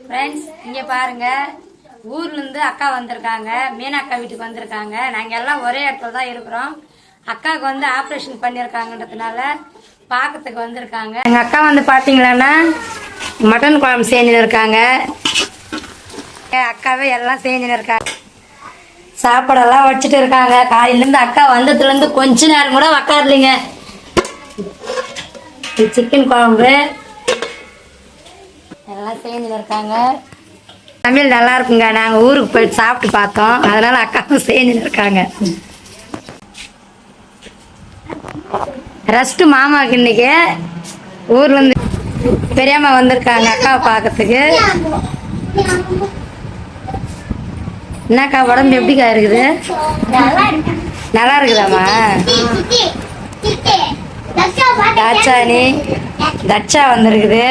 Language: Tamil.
ஃப்ரெண்ட்ஸ் இங்கே பாருங்க. ஊர்லேருந்து அக்கா வந்திருக்காங்க. மீனாக்கா வீட்டுக்கு வந்திருக்காங்க. நாங்கள் எல்லாம் ஒரே இடத்துல தான் இருக்கிறோம். அக்காவுக்கு வந்து ஆப்ரேஷன் பண்ணியிருக்காங்கன்றதுனால பார்க்கறதுக்கு வந்திருக்காங்க. எங்கள் அக்கா வந்து பார்த்தீங்களான்னா மட்டன் குழம்பு செஞ்சுன்னு இருக்காங்க. அக்காவே எல்லாம் செஞ்சுன்னு இருக்காங்க. சாப்பாடெல்லாம் வச்சுட்டு இருக்காங்க. காலையிலேருந்து அக்கா வந்ததுலேருந்து கொஞ்ச நேரம் கூட உக்காரலிங்க. சிக்கன் குழம்பு எல்லாம் சேர்ந்து இருக்காங்க. சமையல் நல்லா இருக்குங்க. நாங்கள் ஊருக்கு போயிட்டு சாப்பிட்டு பார்த்தோம். அதனால அக்காவும் சேர்ந்து இருக்காங்க. ரெஸ்ட் மாமாவுக்கு இன்னைக்கு ஊர்ல இருந்து பெரியம்மா வந்திருக்காங்க அக்காவை பார்க்கறதுக்கு. என்னக்கா உடம்பு எப்படிக்கா இருக்குது? நல்லா இருக்குதாம்மா? தாச்சானி தட்சா வந்திருக்குது.